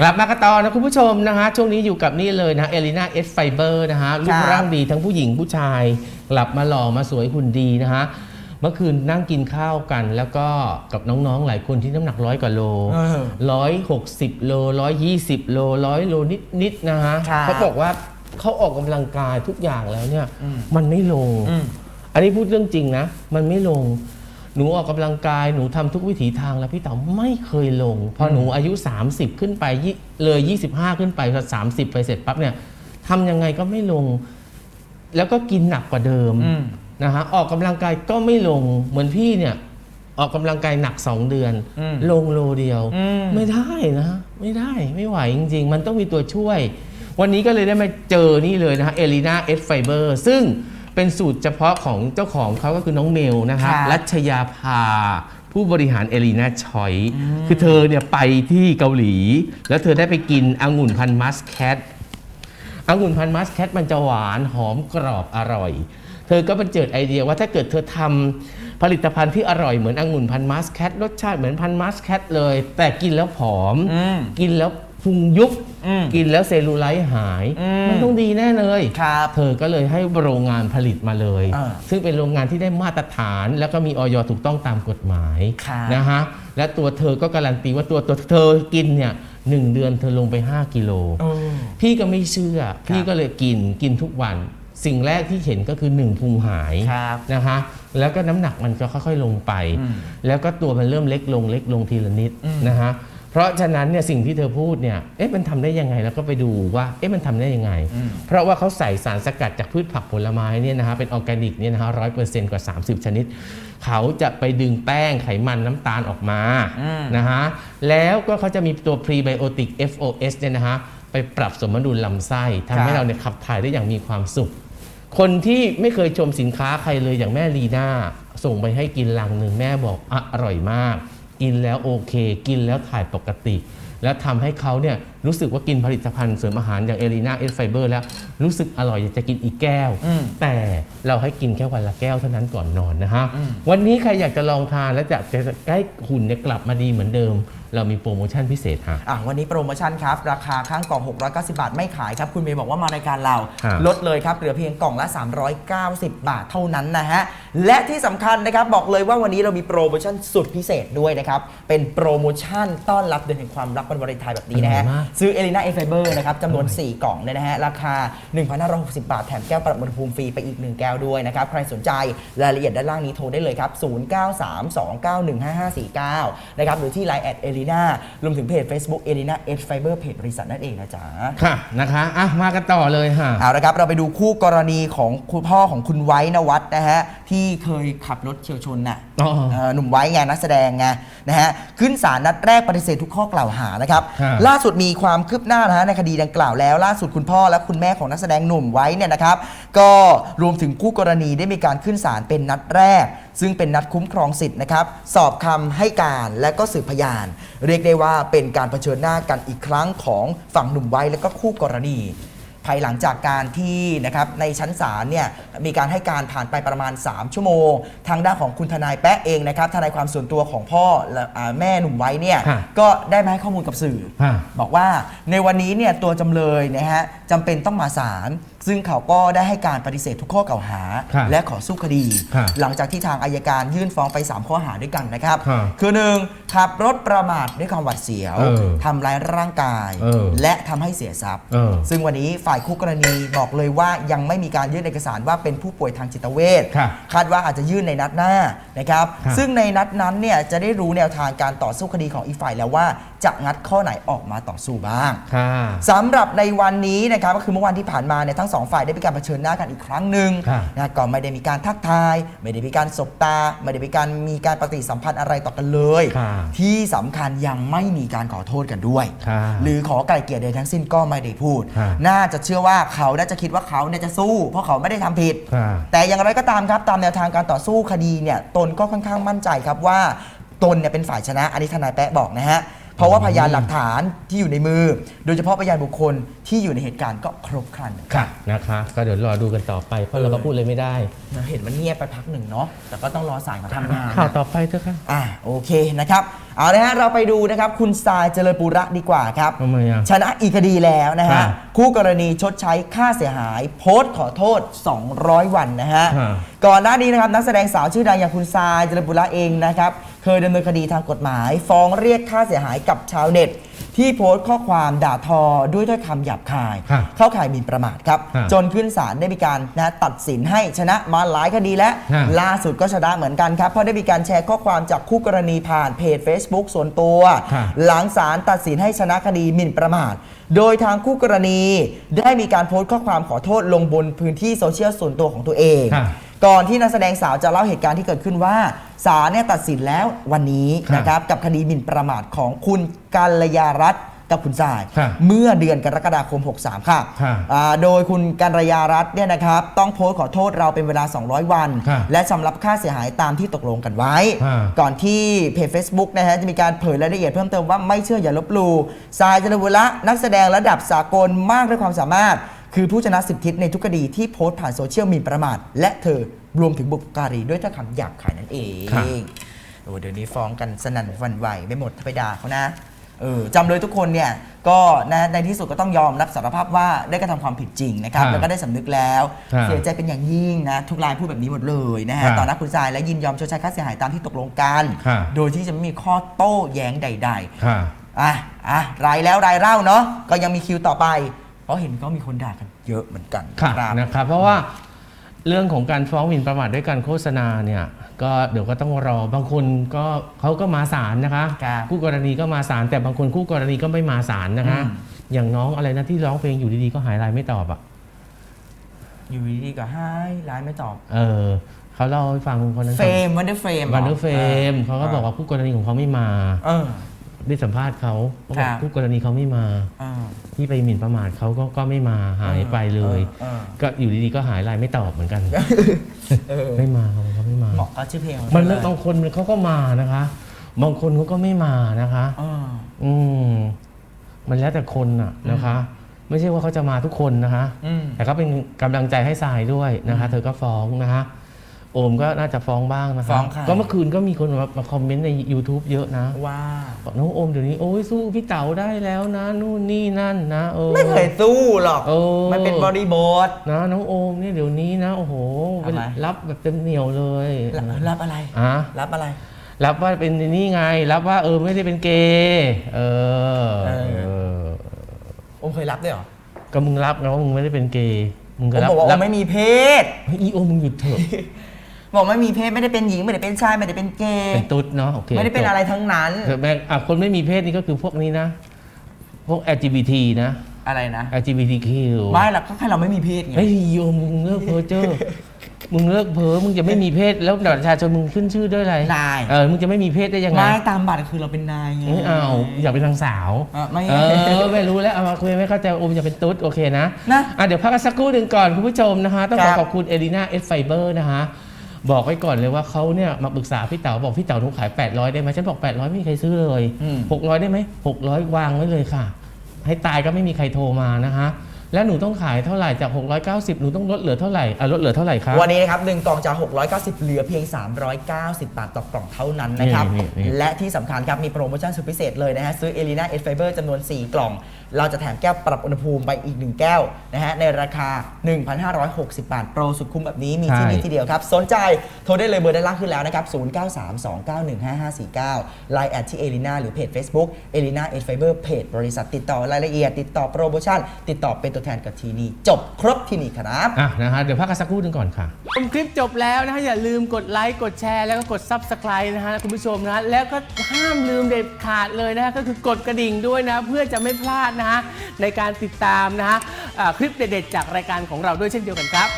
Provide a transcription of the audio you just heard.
กลับมากันต่อนะคุณผู้ชมนะฮะช่วงนี้อยู่กับนี่เลยนะเอลิน่าเอสไฟเบอร์นะฮะรูปร่างดีทั้งผู้หญิงผู้ชาย กลับมาหล่อมาสวยหุ่นดีนะฮะเมื่อคืนนั่งกินข้าวกัน แล้วก็กับน้องๆหลายคนที่น้ำหนักร้อยกว่าโลเออร้อยหกสิบโลร้อยยี่สิบโลร้อยโลนิดๆนะฮะครับเขาบอกว่าเขาออกกำลังกายทุกอย่างแล้วเนี่ยอืมมันไม่ลงอืมอันนี้พูดเรื่องจริงนะ มันไม่ลง หนูออกกำลังกายหนูทำทุกวิถีทางแล้วพี่เต๋าไม่เคยลง พอหนูอายุ 30 ขึ้นไปยี่เลย 25 ขึ้นไปพอ30ไปเสร็จปั๊บเนี่ยทำยังไงก็ไม่ลง แล้วก็กินหนักกว่าเดิมอืมนะฮะออกกำลังกายก็ไม่ลงเหมือนพี่เนี่ย ออกกำลังกายหนัก2เดือนอืมลงโลเดียวอืมไม่ได้นะ ไม่ได้ไม่ไหวจริง ๆ มันต้องมีตัวช่วย วันนี้ก็เลยได้มาเจอนี่เลยนะฮะเอลิน่าเอสไฟเบอร์ซึ่ง เป็นสูตรเฉพาะของเจ้าของเขาก็คือน้องเมลนะคฮะรับรัชยาภา ผู้บริหารเอลิน่าชอย คือเธอเนี่ยไปที่เกาหลี แล้วเธอได้ไปกินองุ่นพันธุ์มัสแคท องุ่นพันธุ์มัสแคทมันจะหวานหอมกรอบอร่อย เธอก็บันเจิดไอเดียว่าถ้าเกิดเธอทำผลิตภัณฑ์ที่อร่อยเหมือนองุ่นพันธุ์มัสแคทรสชาติเหมือนพันธุ์มัสแคทเลย แต่กินแล้วผอม อืม กินแล้ว พุงยุบอืมกินแล้วเซลลูไลท์หาย อืม มันต้องดีแน่เลย ครับ เธอก็เลยให้โรงงานผลิตมาเลย อ่าซึ่งเป็นโรงงานที่ได้มาตรฐานแล้วก็มีออยถูกต้องตามกฎหมายครับนะฮะและตัวเธอก็การันตีว่าตัวตัวเธอกินเนี่ยหนึ่งเดือนเธอลงไป 5 กิโลเออพี่ก็ไม่เชื่อ พี่ก็เลยกินกินทุกวัน สิ่งแรกที่เห็นก็คือหนึ่งพุงหายครับนะคะแล้วก็น้ำหนักมันก็ค่อยๆลงไปอืมแล้วก็ตัวมันเริ่มเล็กลงเล็กลงทีละนิดอืมนะฮะ เพราะฉะนั้นเนี่ยสิ่งที่เธอพูดเนี่ยเอ๊ะมันทำได้ยังไงแล้วก็ไปดูว่าเอ๊ะมันทำได้ยังไงอืมเพราะว่าเขาใส่สารสกัดจากพืชผักผลไม้เนี่ยนะฮะเป็นออร์แกนิกเนี่ยนะฮะร้อยเปอร์เซ็นต์กว่า 30 ชนิด เขาจะไปดึงแป้งไขมันน้ำตาลออกมาอืมนะฮะแล้วก็เขาจะมีตัวพรีไบโอติก FOS เนี่ยนะฮะไปปรับสมดุลลำไส้ทำให้ครับเราเนี่ยขับถ่ายได้อย่างมีความสุข คนที่ไม่เคยชมสินค้าใครเลยอย่างแม่ลีน่าส่งไปให้กินลังหนึ่งแม่บอกอะอร่อยมาก กินแล้วโอเค กินแล้วถ่ายปกติ แล้วทำให้เขาเนี่ยรู้สึกว่ากินผลิตภัณฑ์เสริมอาหารอย่างเอลีนาเอสไฟเบอร์แล้วรู้สึกอร่อยอยากจะกินอีกแก้วอืมแต่เราให้กินแค่วันละแก้วเท่านั้นก่อนนอนนะฮะอืมวันนี้ใครอยากจะลองทานและจะจะให้หุ่นเนี่ยกลับมาดีเหมือนเดิม เรามีโปรโมชั่นพิเศษฮะ อะวันนี้โปรโมชั่นครับ ราคาข้างกล่อง 690 บาทไม่ขายครับ คุณเมย์บอกว่ามารายการเรา ครับ ลดเลยครับ เหลือเพียงกล่องละ 390 บาทเท่านั้นนะฮะ และที่สำคัญนะครับ บอกเลยว่าวันนี้เรามีโปรโมชั่นสุดพิเศษด้วยนะครับ เป็นโปรโมชั่นต้อนรับเดือนแห่งความรักวันวาเลนไทน์แบบนี้นะฮะ อร่อยมาก ซื้อเอลิน่าเอไฟเบอร์นะครับจำนวน 4 กล่องเนี่ยนะฮะ ราคา 1,560 บาท แถมแก้วปรับอุณหภูมิฟรีไปอีก 1 แก้วด้วยนะครับ ใครสนใจรายละเอียดด้านล่างนี้โทรได้เลยครับ 0932915549 นะครับหรือที่ Line แอดเอลิน่ารวมถึงเพจ Facebook เอลิน่าเอไฟเบอร์เพจบริษัทนั่นเองนะจ๊ะค่ะนะคะอะมากันต่อเลยฮะเอาละครับ เราไปดูคู่กรณีของคุณพ่อของคุณไว้นวัดนะฮะ ที่เคยขับรถเฉียวชนน่ะอ๋อเอ่อหนุ่มไว้ไงนักแสดงไงนะฮะขึ้นศาลนัดแรกปฏิเสธทุกข้อกล่าวหานะครับ ครับ ล่าสุดมีความคืบหน้านะฮะในคดีดังกล่าวแล้ว ล่าสุดคุณพ่อและคุณแม่ของนักแสดงหนุ่มไว้เนี่ยนะครับ ก็รวมถึงคู่กรณีได้มีการขึ้นศาลเป็นนัดแรก ซึ่งเป็นนัดคุ้มครองสิทธิ์นะครับ สอบคำให้การและก็สืบพยาน เรียกได้ว่าเป็นการเผชิญหน้ากันอีกครั้งของฝั่งหนุ่มไว้และก็คู่กรณี ภายหลังจากการที่นะครับในชั้นศาลเนี่ยมีการให้การผ่านไปประมาณ 3 ชั่วโมง ทางด้านของคุณทนายแป๊ะเองนะครับทนายความส่วนตัวของพ่อและอ่าแม่หนุ่มไว้เนี่ยฮะก็ได้มาให้ข้อมูลกับสื่อ ฮะ บอกว่าในวันนี้เนี่ยตัวจำเลยนะฮะจำเป็นต้องมาศาล ซึ่งเขาก็ได้ให้การปฏิเสธทุกข้อกล่าวหา ครับและขอสู้คดี ครับหลังจากที่ทางอายการยื่นฟ้องไป 3 ข้อหาด้วยกันนะครับ ครับคือหนึ่งขับรถประมาทด้วยความหวาดเสียวเออทำร้ายร่างกาย เออและทำให้เสียทรัพย์ เออซึ่งวันนี้ฝ่ายคู่กรณีบอกเลยว่ายังไม่มีการยื่นเอกสารว่าเป็นผู้ป่วยทางจิตเวชครับคาดว่าอาจจะยื่นในนัดหน้านะครับ ครับ ซึ่งในนัดนั้นเนี่ยจะได้รู้แนวทางการต่อสู้คดีของอีกฝ่ายแล้วว่าจะงัดข้อไหนออกมาต่อสู้บ้างค่ะ สำหรับในวันนี้นะครับก็คือเมื่อวันที่ผ่านมาเนี่ยทั้งสองฝ่ายได้มีการเผชิญหน้ากันอีกครั้งหนึ่งครับนะก็ไม่ได้มีการทักทาย ไม่ได้มีการสบตา ไม่ได้มีการมีการปฏิสัมพันธ์อะไรต่อกันเลย ครับที่สำคัญยังไม่มีการขอโทษกันด้วย ครับหรือขอไกล่เกลี่ยใดทั้งสิ้นก็ไม่ได้พูด ครับ น่าจะเชื่อว่าเขาน่าจะคิดว่าเขาเนี่ยจะสู้ เพราะเขาไม่ได้ทำผิด ค่ะ แต่อย่างไรก็ตามครับตามแนวทางการต่อสู้คดีเนี่ยตนก็ค่อนข้างมั่นใจครับว่า ตนเนี่ยเป็นฝ่ายชนะอันนี้ทนายแป๊ะบอกนะฮะ เพราะว่าพยานหลักฐานที่อยู่ในมือ โดยเฉพาะพยานบุคคลที่อยู่ในเหตุการณ์ก็ครบครันค่ะนะคะ ก็เดี๋ยวรอดูกันต่อไป เพราะเราก็พูดเลยไม่ได้ เห็นมันเงียบไปพักหนึ่งเนาะแต่ก็ต้องรอสายเขาทำงานข่าวนะต่อไปเถอะค่ะอ่าโอเคนะครับเอาละฮะเราไปดูนะครับคุณทรายเจริญปุระดีกว่าครับทำไมอะชนะอีกคดีแล้วนะฮะอ่าคู่กรณีชดใช้ค่าเสียหาย โพสต์ขอโทษ 200 วันนะฮะอ่าก่อนหน้านี้นะครับนักแสดงสาวชื่อดังอย่างคุณทรายเจริญปุระเองนะครับ เคยดำเนินคดีทางกฎหมาย ฟ้องเรียกค่าเสียหายกับชาวเน็ต ที่โพสต์ข้อความด่าทอด้วยถ้อยคำหยาบคายครับเข้าข่ายหมิ่นประมาทครับครับจนขึ้นศาลได้มีการนะตัดสินให้ชนะมาหลายคดีแล้วครับล่าสุดก็ชนะเหมือนกันครับเพราะได้มีการแชร์ข้อความจากคู่กรณีผ่านเพจ Facebook ส่วนตัวครับหลังศาลตัดสินให้ชนะคดีหมิ่นประมาท โดยทางคู่กรณีได้มีการโพสต์ข้อความขอโทษลงบนพื้นที่โซเชียลส่วนตัวของตัวเองครับ ก่อนที่นักแสดงสาวจะเล่าเหตุการณ์ที่เกิดขึ้นว่าศาลเนี่ยตัดสินแล้ววันนี้ครับนะครับกับคดีหมิ่นประมาทของคุณกัลยารัตน์กับคุณสาย ครับเมื่อเดือนกรกฎาคม 63 ค่ะครับอ่าโดยคุณกัลยารัตน์เนี่ยนะครับต้องโพสต์ขอโทษเราเป็นเวลา 200 วัน ครับและชำรับค่าเสียหายตามที่ตกลงกันไว้ครับก่อนที่เพจ Facebook นะฮะจะมีการเผยรายละเอียดเพิ่มเติมว่าไม่เชื่ออย่าลบหลู่ทรายจรบุระนักแสดงระดับสากลมากด้วยความสามารถคือผู้ชนะสิบทิศในทุกคดีที่โพสต์ผ่านโซเชียลหมีประมาท และเธอรวมถึงบุพการีด้วยถ้อยคำหยาบคายนั่นเองครับ โอ้เดี๋ยวนี้ฟ้องกันสนั่นหวันไหวไปหมดถ้าไปด่าเขานะเออจำเลยทุกคนเนี่ยก็นะในที่สุดก็ต้องยอมรับสารภาพว่าได้กระทำความผิดจริงนะครับครับแล้วก็ได้สำนึกแล้ว ครับเสียใจเป็นอย่างยิ่งนะทุกรายพูดแบบนี้หมดเลยนะครัฮะบต่อหน้าคุณทรายและยินยอมชดใช้ค่าเสียหายตามที่ตกลงกัน ครับ โดยที่จะไม่มีข้อโต้แย้งใดค่ะๆอะ อะ รายแล้วรายเล่าเนาะ ก็ยังมีคิวต่อไป เพราะเห็นก็มีคนด่ากันเยอะเหมือนกันค่ะครับนะครับเพราะว่าเรื่องของการฟ้องหมิ่นประมาทด้วยการโฆษณาเนี่ยก็เดี๋ยวก็ต้องรอบางคนก็เขาก็มาศาลนะคะ ครับคู่กรณีก็มาศาลแต่บางคนคู่กรณีก็ไม่มาศาลนะคะ อืม อย่างน้องอะไรนะที่ร้องเพลงอยู่ดีๆก็หายไลน์ไม่ตอบอะอยู่ดีๆก็ให้ไลน์ไม่ตอบเออเขาเล่าให้ฟังคนนั้นเฟรมวันเดอร์เฟรมวันเดอร์เฟมเขาก็บอกว่าคู่กรณีของเขาไม่มา เออ ได้สัมภาษณ์เขาเขาบอกครับ คู่กรณีเขาไม่มาเออที่ไปหมิ่นประมาทเขาก็ก็ไม่มาหายไปเลย เออก็อยู่ดีๆก็หายไลน์ไม่ตอบเหมือนกัน เออไม่มาเขาบอกเขาไม่มา เหมาะก็ชื่อเพลงของมันเธเลิอกบางคนเขาก็มานะคะ บางคนเขาก็ไม่มานะคะเอออืมมันแล้วแต่คนน่ะนะคะ ไม่ใช่ว่าเขาจะมาทุกคนนะคะ อืม แต่ก็เป็นกำลังใจให้ทรายด้วยนะคะ เธอก็ฟ้องนะคะ โอมก็น่าจะฟ้องบ้างนะคะฟ้องใคร ก็เมื่อคืนก็มีคนมามาคอมเมนต์ใน YouTube เยอะนะว่า บอกน้องโอมเดี๋ยวนี้โอ้ยสู้พี่เต๋าได้แล้วนะนู่นนี่นั่นนะเออ ไม่เคยสู้หรอก เออ มันเป็นบริบท นะน้องโอมเนี่ยเดี๋ยวนี้นะโอ้โหเป็นทำไม รับแบบเต็มเหนียวเลยรับรับอะไร อะรับอะไร รับว่าเป็นนี่ไง รับว่าเออไม่ได้เป็นเกย์เออเออ เออโอมเคยรับด้วยเหรอก็มึงรับนะว่ามึงไม่ได้เป็นเกย์มึงโอก็มรับบอกว่าโอรัมไม่มีเพศ เฮ้ยอีโอมึงหยุดเถอะ บอกไม่มีเพศไม่ได้เป็นหญิงไม่ได้เป็นชายไม่ได้เป็นเกย์เป็นตุ๊ดเนาะโอเคไม่ได้เป็นอะไรทั้งนั้นจบเถอะแม่งอะคนไม่มีเพศนี่ก็คือพวกนี้นะ พวก LGBT นะ อะไรนะ LGBTQ ไม่หรอกก็แค่เราไม่มีเพศไงเฮ้ยอีโอมึงเลิกเพ้อเจ้อมึงเลิกเพ้อมึงจะไม่มีเพศแล้วบัตรประชาชนมึงขึ้นชื่อด้วยอะไรนายเออมึงจะไม่มีเพศได้ยังไงไม่ตามบัตรคือเราเป็นนายไงไม่เอาอยากเป็นทางสาวอะไม่ เออไม่รู้แล้วเอามาคุยไม่เข้าใจโอมจะเป็นตุ๊ดโอเคนะนะ อะเดี๋ยวพักกันสักครู่หนึ่งก่อนคุณผู้ชมนะคะ ต้องขอครับขอบคุณเอลิน่าเอสไฟเบอร์นะคะ บอกไว้ก่อนเลยว่าเขาเนี่ยมาปรึกษาพี่เต๋าบอกพี่เต๋าหนูขาย 800 ได้ไหมฉันบอก 800 ไม่มีใครซื้อเลย อืม 600 ได้ไหม600 วางไว้เลยค่ะ ให้ตายก็ไม่มีใครโทรมานะคะ แล้วหนูต้องขายเท่าไหร่จาก 690 หนูต้องลดเหลือเท่าไหร่อะลดเหลือเท่าไหร่ครับวันนี้นะครับหนึ่งกล่องจาก 690 เหลือเพียง 390 บาทต่อกล่องเท่านั้นนะครับ นี่นี่นี่และที่สำคัญครับ มีโปรโมชั่นสุดพิเศษเลยนะฮะ ซื้อเอลิน่าเอสไฟเบอร์จำนวน 4 กล่องเราจะแถมแก้วปรับอุณหภูมิไปอีก 1 แก้วนะฮะในราคา 1,560 บาท โปรสุดคุ้มแบบนี้มีที่ใช่นี่ทีเดียวครับ สนใจโทรได้เลยเบอร์ด้านล่างขึ้นแล้วนะครับ 0932915549 Line แอดที่เอลิน่าหรือเพจ Facebook เอลิน่าเอสไฟเบอร์เพจบริษัทติดต่อรายละเอียด ติดต่อโปรโมชั่น ติดต่อเป็นตัวแทนกับทีนี่จบครบที่นี่ครับอะนะฮะเดี๋ยวพักกันสักครู่หนึงก่อนค่ะ ชมคลิปจบแล้วนะฮะอย่าลืมกดไลค์กดแชร์แล้วก็กด Subscribe นะฮะคุณผู้ชมนะฮะแล้วก็ห้ามลืมเด็ดขาดเลยนะฮะก็คือกดกระดิ่งด้วยนะ เพื่อจะไม่พลาดนะฮะในการติดตามนะฮะคลิปเด็ดๆจากรายการของเราด้วยเช่นเดียวกันครับ